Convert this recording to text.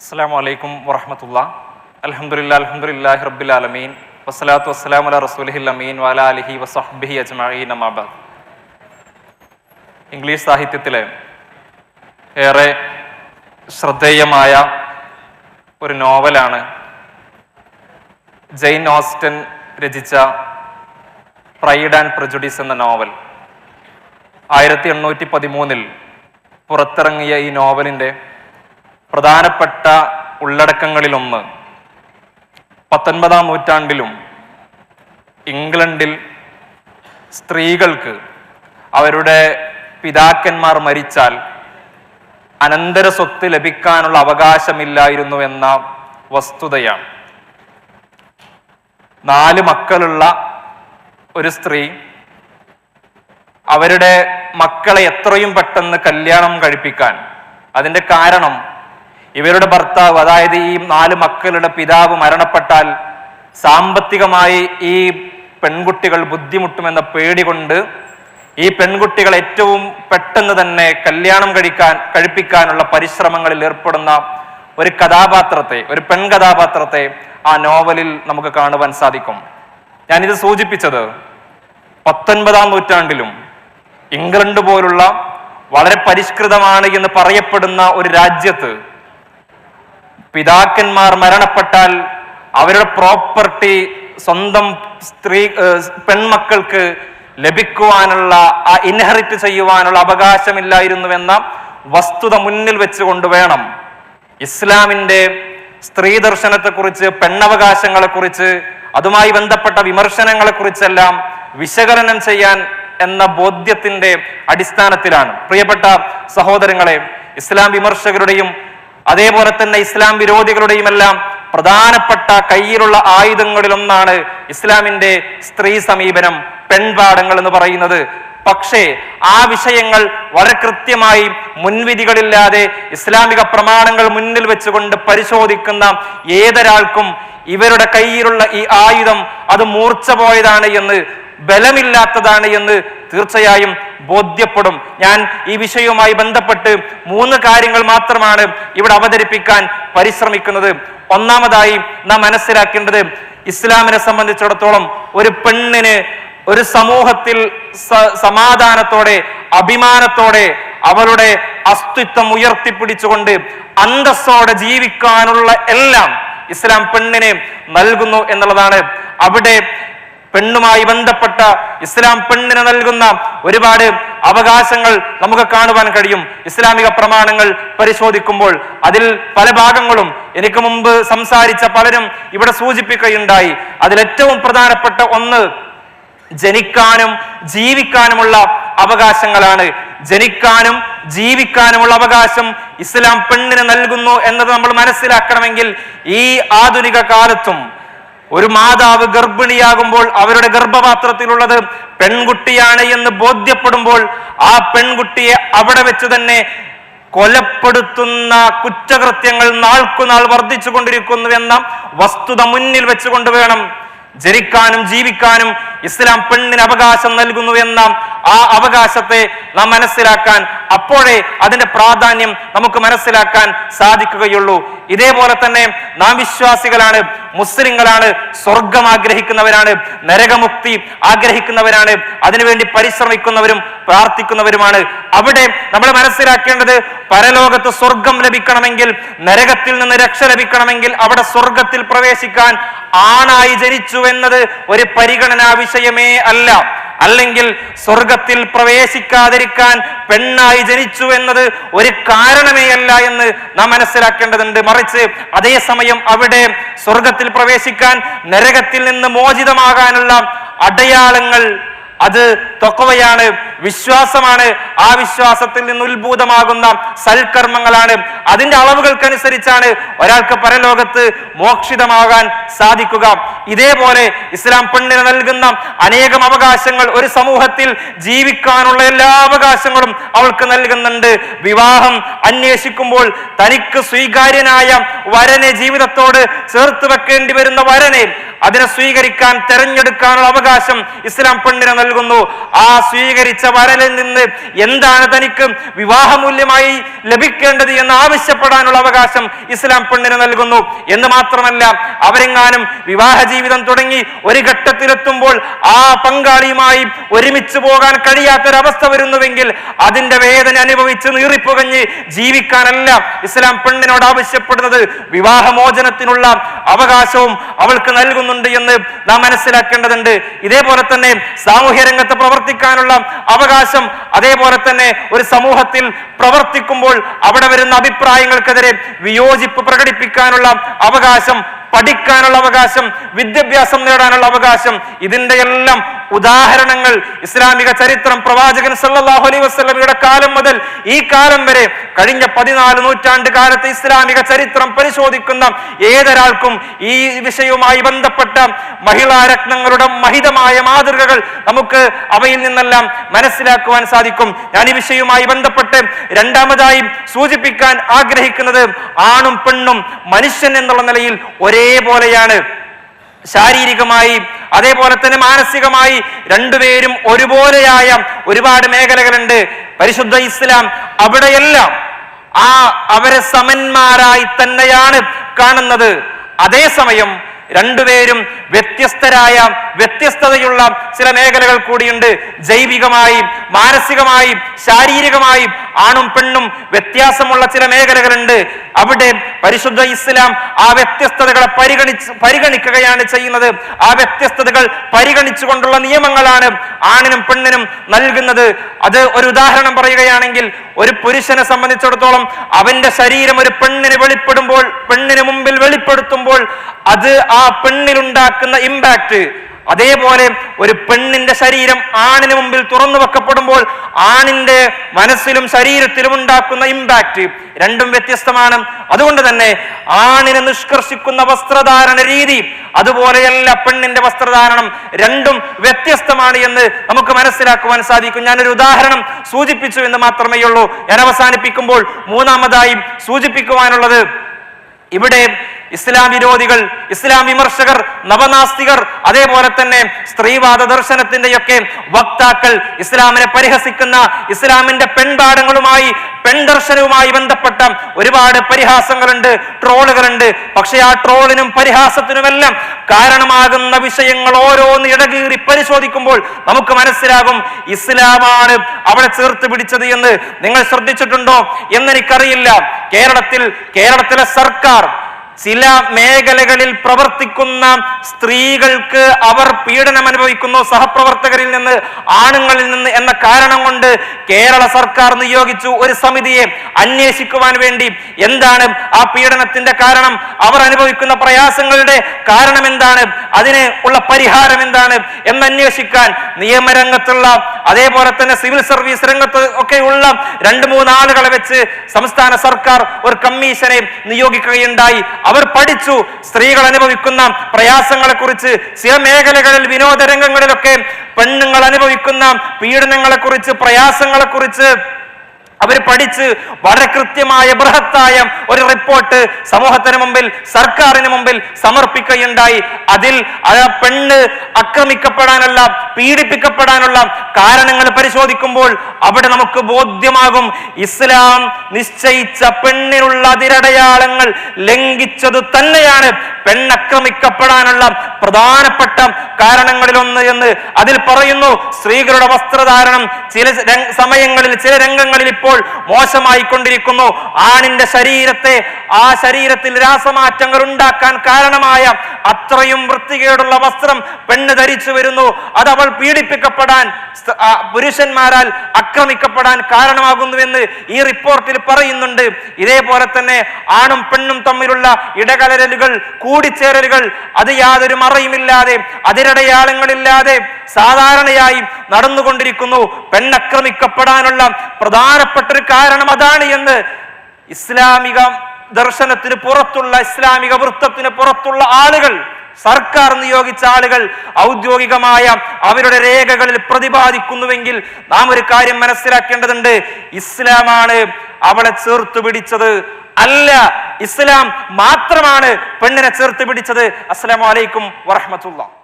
അസ്സാം വലൈക്കും വറഹമത്തുള്ള. അലഹമുല്ല റബ്ബിൽ ആലമീൻ. വസ്സലാത്തു വസ്സലാം അല റസൂലിഹിൽ അമീൻ വാല അലഹി വസഹബിഹി അജ്മഹി അമാബാദ് ഇംഗ്ലീഷ് സാഹിത്യത്തിലെ ഏറെ ശ്രദ്ധേയമായ ഒരു നോവലാണ് ജെയിൻ ഓസ്റ്റൻ രചിച്ച പ്രൈഡ് ആൻഡ് പ്രജുഡീസ് എന്ന നോവൽ. ആയിരത്തി എണ്ണൂറ്റി പതിമൂന്നിൽ പുറത്തിറങ്ങിയ ഈ നോവലിന്റെ പ്രധാനപ്പെട്ട ഉള്ളടക്കങ്ങളിലൊന്ന്. പത്തൊൻപതാം നൂറ്റാണ്ടിലും ഇംഗ്ലണ്ടിൽ സ്ത്രീകൾക്ക് അവരുടെ പിതാക്കന്മാർ മരിച്ചാൽ അനന്തര സ്വത്ത് ലഭിക്കാനുള്ള അവകാശമില്ലായിരുന്നു എന്ന വസ്തുതയാണ്. നാല് മക്കളുള്ള ഒരു സ്ത്രീ അവരുടെ മക്കളെ എത്രയും പെട്ടെന്ന് കല്യാണം കഴിപ്പിക്കാൻ. അതിന്റെ കാരണം ഇവരുടെ ഭർത്താവ് അതായത് ഈ നാല് മക്കളുടെ പിതാവ് മരണപ്പെട്ടാൽ സാമ്പത്തികമായി ഈ പെൺകുട്ടികൾ ബുദ്ധിമുട്ടുമെന്ന പേടി കൊണ്ട് ഈ പെൺകുട്ടികൾ ഏറ്റവും പെട്ടെന്ന് തന്നെ കല്യാണം കഴിക്കാൻ കഴിപ്പിക്കാനുള്ള പരിശ്രമങ്ങളിൽ ഏർപ്പെടുന്ന ഒരു കഥാപാത്രത്തെ ഒരു പെൺ കഥാപാത്രത്തെ ആ നോവലിൽ നമുക്ക് കാണുവാൻ സാധിക്കും. ഞാനിത് സൂചിപ്പിച്ചത് പത്തൊൻപതാം നൂറ്റാണ്ടിലും ഇംഗ്ലണ്ട് പോലുള്ള വളരെ പരിഷ്കൃതമാണ് എന്ന് പറയപ്പെടുന്ന ഒരു രാജ്യത്ത് പിതാക്കന്മാർ മരണപ്പെട്ടാൽ അവരുടെ പ്രോപ്പർട്ടി സ്വന്തം സ്ത്രീ പെൺമക്കൾക്ക് ലഭിക്കുവാനുള്ള ആ ഇൻഹെറിറ്റ് ചെയ്യുവാനുള്ള അവകാശമില്ലായിരുന്നുവെന്ന വസ്തുത മുന്നിൽ വെച്ചുകൊണ്ട് വേണം. ഇസ്ലാമിന്റെ സ്ത്രീ ദർശനത്തെക്കുറിച്ച് പെണ്ണവകാശങ്ങളെക്കുറിച്ച് അതുമായി ബന്ധപ്പെട്ട വിമർശനങ്ങളെക്കുറിച്ചെല്ലാം വിശകലനം ചെയ്യാൻ എന്ന ബോധ്യത്തിന്റെ അടിസ്ഥാനത്തിലാണ്. പ്രിയപ്പെട്ട സഹോദരങ്ങളെ ഇസ്ലാം വിമർശകരുടെയും അതേപോലെ തന്നെ ഇസ്ലാം വിരോധികളുടെയുമെല്ലാം പ്രധാനപ്പെട്ട കയ്യിലുള്ള ആയുധങ്ങളിലൊന്നാണ് ഇസ്ലാമിന്റെ സ്ത്രീ സമീപനം പെൺപാഠങ്ങൾ എന്ന് പറയുന്നത്. പക്ഷേ ആ വിഷയങ്ങൾ വളരെ കൃത്യമായി മുൻവിധികളില്ലാതെ ഇസ്ലാമിക പ്രമാണങ്ങൾ മുന്നിൽ വെച്ചുകൊണ്ട് പരിശോധിക്കുന്ന ഏതൊരാൾക്കും ഇവരുടെ കയ്യിലുള്ള ഈ ആയുധം അത് മൂർച്ച പോയതാണ് എന്ന് ബലമില്ലാത്തതാണ് എന്ന് തീർച്ചയായും ബോധ്യപ്പെടും. ഞാൻ ഈ വിഷയവുമായി ബന്ധപ്പെട്ട് മൂന്ന് കാര്യങ്ങൾ മാത്രമാണ് ഇവിടെ അവതരിപ്പിക്കാൻ പരിശ്രമിക്കുന്നത്. ഒന്നാമതായി നാം മനസ്സിലാക്കേണ്ടത് ഇസ്ലാമിനെ സംബന്ധിച്ചിടത്തോളം ഒരു പെണ്ണിന് ഒരു സമൂഹത്തിൽ സമാധാനത്തോടെ അഭിമാനത്തോടെ അവളുടെ അസ്തിത്വം ഉയർത്തിപ്പിടിച്ചുകൊണ്ട് അന്തസ്സോടെ ജീവിക്കാനുള്ള എല്ലാം ഇസ്ലാം പെണ്ണിനെ നൽകുന്നു എന്നുള്ളതാണ്. അവിടെ പെണ്ണുമായി ബന്ധപ്പെട്ട ഇസ്ലാം പെണ്ണിന് നൽകുന്ന ഒരുപാട് അവകാശങ്ങൾ നമുക്ക് കാണുവാൻ കഴിയും. ഇസ്ലാമിക പ്രമാണങ്ങൾ പരിശോധിക്കുമ്പോൾ അതിൽ പല ഭാഗങ്ങളും എനിക്ക് മുമ്പ് സംസാരിച്ച പലരും ഇവിടെ സൂചിപ്പിക്കുകയുണ്ടായി. അതിലേറ്റവും പ്രധാനപ്പെട്ട ഒന്ന് ജനിക്കാനും ജീവിക്കാനുമുള്ള അവകാശങ്ങളാണ്. ജനിക്കാനും ജീവിക്കാനുമുള്ള അവകാശം ഇസ്ലാം പെണ്ണിന് നൽകുന്നു എന്നത് നമ്മൾ മനസ്സിലാക്കണമെങ്കിൽ ഈ ആധുനിക കാലത്തും ഒരു മാതാവ് ഗർഭിണിയാകുമ്പോൾ അവരുടെ ഗർഭപാത്രത്തിലുള്ളത് പെൺകുട്ടിയാണ് എന്ന് ബോധ്യപ്പെടുമ്പോൾ ആ പെൺകുട്ടിയെ അവിടെ വെച്ച് തന്നെ കൊലപ്പെടുത്തുന്ന കുറ്റകൃത്യങ്ങൾ നാൾക്കുനാൾ വർദ്ധിച്ചു കൊണ്ടിരിക്കുന്നു എന്ന വസ്തുത മുന്നിൽ വെച്ചുകൊണ്ട് വേണം ജനിക്കാനും ജീവിക്കാനും ഇസ്ലാം പെണ്ണിന് അവകാശം നൽകുന്നു എന്ന ആ അവകാശത്തെ നാം മനസ്സിലാക്കാൻ അപ്പോഴേ അതിന്റെ പ്രാധാന്യം നമുക്ക് മനസ്സിലാക്കാൻ സാധിക്കുകയുള്ളൂ. ഇതേപോലെ തന്നെ നാം വിശ്വാസികളാണ്. മുസ്ലിങ്ങളാണ് സ്വർഗം ആഗ്രഹിക്കുന്നവരാണ് നരകമുക്തി ആഗ്രഹിക്കുന്നവരാണ് അതിനുവേണ്ടി പരിശ്രമിക്കുന്നവരും പ്രാർത്ഥിക്കുന്നവരുമാണ്. അവിടെ നമ്മൾ മനസ്സിലാക്കേണ്ടത് പരലോകത്ത് സ്വർഗം ലഭിക്കണമെങ്കിൽ നരകത്തിൽ നിന്ന് രക്ഷ ലഭിക്കണമെങ്കിൽ അവിടെ സ്വർഗത്തിൽ പ്രവേശിക്കാൻ ആണായി ജനിച്ചു എന്നത് ഒരു പരിഗണനാ വിഷയമേ അല്ല. അല്ലെങ്കിൽ സ്വർഗത്തിൽ പ്രവേശിക്കാതിരിക്കാൻ പെണ്ണായി ജനിച്ചു എന്നത് ഒരു കാരണമേ അല്ല എന്ന് നാം മനസ്സിലാക്കേണ്ടതുണ്ട്. മറിച്ച് അതേസമയം അവിടെ സ്വർഗത്തിൽ പ്രവേശിക്കാൻ നരകത്തിൽ നിന്ന് മോചിതമാകാനുള്ള അടയാളങ്ങൾ അത് തൊക്കവയാണ്. വിശ്വാസമാണ്. ആ വിശ്വാസത്തിൽ നിന്ന് ഉത്ഭൂതമാകുന്ന സൽക്കർമ്മങ്ങളാണ്. അതിന്റെ അളവുകൾക്കനുസരിച്ചാണ് ഒരാൾക്ക് പരലോകത്ത് മോക്ഷിതമാകാൻ സാധിക്കുക. ഇതേപോലെ ഇസ്ലാം പെണ്ണിന് നൽകുന്ന അനേകം അവകാശങ്ങൾ ഒരു സമൂഹത്തിൽ ജീവിക്കാനുള്ള എല്ലാ അവകാശങ്ങളും അവൾക്ക് നൽകുന്നുണ്ട്. വിവാഹം അന്വേഷിക്കുമ്പോൾ തനിക്ക് സ്വീകാര്യനായ വരനെ ജീവിതത്തോട് ചേർത്ത് വെക്കേണ്ടി വരുന്ന വരനെ അതിനെ സ്വീകരിക്കാൻ തെരഞ്ഞെടുക്കാനുള്ള അവകാശം ഇസ്ലാം പെണ്ണിന് നൽകുന്നു. ആ സ്വീകരിച്ച വരനിൽ നിന്ന് എന്താണ് തനിക്ക് വിവാഹമൂല്യമായി ലഭിക്കേണ്ടത് എന്ന് ആവശ്യപ്പെടാനുള്ള അവകാശം ഇസ്ലാം പെണ്ണിന് നൽകുന്നു. എന്ന് മാത്രമല്ല അവരെങ്ങാനും വിവാഹ ജീവിതം തുടങ്ങി ഒരു ഘട്ടത്തിലെത്തുമ്പോൾ ആ പങ്കാളിയുമായി ഒരുമിച്ച് പോകാൻ കഴിയാത്തൊരവസ്ഥ വരുന്നുവെങ്കിൽ അതിന്റെ വേദന അനുഭവിച്ച് നീറിപ്പുകഞ്ഞ് ജീവിക്കാനല്ല ഇസ്ലാം പെണ്ണിനോട് ആവശ്യപ്പെടുന്നത്. വിവാഹമോചനത്തിനുള്ള അവകാശവും അവൾക്ക് നൽകുന്നുണ്ട് എന്ന് നാം മനസ്സിലാക്കേണ്ടതുണ്ട്. ഇതേപോലെ തന്നെ സാമൂഹ്യ രംഗത്ത് പ്രവർത്തിക്കാനുള്ള അവകാശം അതേപോലെ തന്നെ ഒരു സമൂഹത്തിൽ പ്രവർത്തിക്കുമ്പോൾ അവിടെ വരുന്ന അഭിപ്രായങ്ങൾക്കെതിരെ വിയോജിപ്പ് പ്രകടിപ്പിക്കാനുള്ള അവകാശം പഠിക്കാനുള്ള അവകാശം വിദ്യാഭ്യാസം നേടാനുള്ള അവകാശം ഇതിന്റെ എല്ലാം ഉദാഹരണങ്ങൾ ഇസ്ലാമിക ചരിത്രം പ്രവാചകൻ സല്ലല്ലാഹു അലൈഹി വസ്ലമിയുടെ കാലം മുതൽ ഈ കാലം വരെ കഴിഞ്ഞ പതിനാല് നൂറ്റാണ്ട് കാലത്ത് ഇസ്ലാമിക ചരിത്രം പരിശോധിക്കുന്ന ഏതൊരാൾക്കും ഈ വിഷയവുമായി ബന്ധപ്പെട്ട മഹിളാ രത്നങ്ങളുടെ മഹിതമായ മാതൃകകൾ നമുക്ക് അവയിൽ നിന്നെല്ലാം മനസ്സിലാക്കുവാൻ സാധിക്കും. ഞാൻ ഈ വിഷയവുമായി ബന്ധപ്പെട്ട് രണ്ടാമതായി സൂചിപ്പിക്കാൻ ആഗ്രഹിക്കുന്നത് ആണും പെണ്ണും മനുഷ്യൻ എന്നുള്ള നിലയിൽ ഒരേപോലെയാണ്. ശാരീരികമായി അതേപോലെ തന്നെ മാനസികമായി രണ്ടുപേരും ഒരുപോലെയായ ഒരുപാട് മേഖലകളുണ്ട്. പരിശുദ്ധ ഇസ്ലാം അവിടെയെല്ലാം ആ അവരെ സമന്മാരായി തന്നെയാണ് കാണുന്നത്. അതേസമയം രണ്ടുപേരും വ്യത്യസ്തരായ വ്യത്യസ്തതയുള്ള ചില മേഖലകൾ കൂടിയുണ്ട്. ജൈവികമായി മാനസികമായി ശാരീരികമായി ആണും പെണ്ണും വ്യത്യാസമുള്ള ചില മേഖലകളുണ്ട്. അവിടെ പരിശുദ്ധ ഇസ്ലാം ആ വ്യത്യസ്തതകളെ പരിഗണിച്ച് പരിഗണിക്കുകയാണ് ചെയ്യുന്നത്. ആ വ്യത്യസ്തതകൾ പരിഗണിച്ചുകൊണ്ടുള്ള നിയമങ്ങളാണ് ആണിനും പെണ്ണിനും നൽകുന്നത്. അത് ഒരു ഉദാഹരണം പറയുകയാണെങ്കിൽ ഒരു പുരുഷനെ സംബന്ധിച്ചിടത്തോളം അവന്റെ ശരീരം ഒരു പെണ്ണിന് വെളിപ്പെടുമ്പോൾ പെണ്ണിന് മുമ്പിൽ വെളിപ്പെടുത്തുമ്പോൾ അത് ആ പെണ്ണിലുണ്ടാക്കുന്ന ഇമ്പാക്ട് അതേപോലെ ഒരു പെണ്ണിന്റെ ശരീരം ആണിന് മുമ്പിൽ തുറന്നു വെക്കപ്പെടുമ്പോൾ ആണിന്റെ മനസ്സിലും ശരീരത്തിലും ഉണ്ടാക്കുന്ന ഇമ്പാക്ട് രണ്ടും വ്യത്യസ്തമാണ്. അതുകൊണ്ട് തന്നെ ആണിനെ നിഷ്കർഷിക്കുന്ന വസ്ത്രധാരണ രീതി അതുപോലെയല്ല പെണ്ണിന്റെ വസ്ത്രധാരണം രണ്ടും വ്യത്യസ്തമാണ് എന്ന് നമുക്ക് മനസ്സിലാക്കുവാൻ സാധിക്കും. ഞാനൊരു ഉദാഹരണം സൂചിപ്പിച്ചു എന്ന് മാത്രമേ ഉള്ളൂ ഞാൻ അവസാനിപ്പിക്കുമ്പോൾ മൂന്നാമതായി സൂചിപ്പിക്കുവാനുള്ളത് ഇവിടെ ഇസ്ലാം വിരോധികൾ ഇസ്ലാം വിമർശകർ നവനാസ്തികർ അതേപോലെ തന്നെ സ്ത്രീവാദ ദർശനത്തിന്റെയൊക്കെ വക്താക്കൾ ഇസ്ലാമിനെ പരിഹസിക്കുന്ന ഇസ്ലാമിന്റെ പെൺപാഠങ്ങളുമായി പെൺദർശനവുമായി ബന്ധപ്പെട്ട ഒരുപാട് പരിഹാസങ്ങളുണ്ട് ട്രോളുകളുണ്ട്. പക്ഷേ ആ ട്രോളിനും പരിഹാസത്തിനുമെല്ലാം കാരണമാകുന്ന വിഷയങ്ങൾ ഓരോന്ന് ഇടകീറി പരിശോധിക്കുമ്പോൾ നമുക്ക് മനസ്സിലാകും ഇസ്ലാമാണ് അവിടെ ചേർത്ത് പിടിച്ചത് എന്ന്. നിങ്ങൾ ശ്രദ്ധിച്ചിട്ടുണ്ടോ? എന്നെനിക്കറിയില്ല. കേരളത്തിൽ കേരളത്തിലെ സർക്കാർ ചില മേഖലകളിൽ പ്രവർത്തിക്കുന്ന സ്ത്രീകൾക്ക് അവർ പീഡനം അനുഭവിക്കുന്നു സഹപ്രവർത്തകരിൽ നിന്ന് ആണുങ്ങളിൽ നിന്ന് എന്ന കാരണം കൊണ്ട് കേരള സർക്കാർ നിയോഗിച്ചു ഒരു സമിതിയെ അന്വേഷിക്കുവാൻ വേണ്ടി. എന്താണ് ആ പീഡനത്തിന്റെ കാരണം? അവർ അനുഭവിക്കുന്ന പ്രയാസങ്ങളുടെ കാരണം എന്താണ്? അതിന് ഉള്ള പരിഹാരം എന്താണ് എന്ന് അന്വേഷിക്കാൻ നിയമരംഗത്തുള്ള അതേപോലെ തന്നെ സിവിൽ സർവീസ് രംഗത്ത് ഉള്ള രണ്ട് മൂന്ന് ആളുകളെ വെച്ച് സംസ്ഥാന സർക്കാർ ഒരു കമ്മീഷനെ നിയോഗിക്കുകയുണ്ടായി. അവർ പഠിച്ചു. സ്ത്രീകൾ അനുഭവിക്കുന്ന പ്രയാസങ്ങളെ കുറിച്ച് ചില മേഖലകളിൽ വിനോദ രംഗങ്ങളിലൊക്കെ പെണ്ണുങ്ങൾ അനുഭവിക്കുന്ന പ്രയാസങ്ങളെ കുറിച്ച് അവർ പഠിച്ച് വളരെ കൃത്യമായ ബൃഹത്തായ ഒരു റിപ്പോർട്ട് സമൂഹത്തിന് മുമ്പിൽ സർക്കാരിന് മുമ്പിൽ സമർപ്പിക്കുകയുണ്ടായി. അതിൽ ആ പെണ്ണ് ആക്രമിക്കപ്പെടാനുള്ള പീഡിപ്പിക്കപ്പെടാനുള്ള കാരണങ്ങൾ പരിശോധിക്കുമ്പോൾ അവിടെ നമുക്ക് ബോധ്യമാകും ഇസ്ലാം നിശ്ചയിച്ച പെണ്ണിനുള്ള അതിരടയാളങ്ങൾ ലംഘിച്ചത് തന്നെയാണ്. പെണ്ണക്രമിക്കപ്പെടാനുള്ള പ്രധാനപ്പെട്ട കാരണങ്ങളിലൊന്ന് എന്ന് അതിൽ പറയുന്നു. സ്ത്രീകളുടെ വസ്ത്രധാരണം ചില സമയങ്ങളിൽ ചില രംഗങ്ങളിൽ ഇപ്പോൾ മോശമായി കൊണ്ടിരിക്കുന്നു ആണിന്റെ ശരീരത്തെ ആ ശരീരത്തിൽ രാസമാറ്റങ്ങൾ ഉണ്ടാക്കാൻ കാരണമായ അത്രയും വൃത്തികേടുള്ള വസ്ത്രം പെണ്ണ് ധരിച്ചു വരുന്നു. അത് അവൾ പീഡിപ്പിക്കപ്പെടാൻ പുരുഷന്മാരാൽ ആക്രമിക്കപ്പെടാൻ കാരണമാകുന്നുവെന്ന് ഈ റിപ്പോർട്ടിൽ പറയുന്നുണ്ട്. ഇതേപോലെ തന്നെ ആണും പെണ്ണും തമ്മിലുള്ള ഇടകലരലുകൾ കൂടിച്ചേരലുകൾ അത് യാതൊരു മറയുമില്ലാതെ അതിരടയാളങ്ങളില്ലാതെ സാധാരണയായി നടന്നുകൊണ്ടിരിക്കുന്നു. പെണ്ണക്രമിക്കപ്പെടാനുള്ള പ്രധാനപ്പെട്ട ഒരു കാരണം അതാണ് എന്ന് ഇസ്ലാമിക ദർശനത്തിന് പുറത്തുള്ള ഇസ്ലാമിക വൃത്തത്തിന് പുറത്തുള്ള ആളുകൾ സർക്കാർ നിയോഗിച്ച ആളുകൾ ഔദ്യോഗികമായ അവരുടെ രേഖകളിൽ പ്രതിപാദിക്കുന്നുവെങ്കിൽ നാം ഒരു കാര്യം മനസ്സിലാക്കേണ്ടതുണ്ട്. ഇസ്ലാമാണ് അവളെ ചേർത്ത് പിടിച്ചത് അല്ല ഇസ്ലാം മാത്രമാണ് പെണ്ണിനെ ചേർത്ത് പിടിച്ചത്. അസ്സലാമു അലൈക്കും വറഹ്മത്തുള്ളാഹി.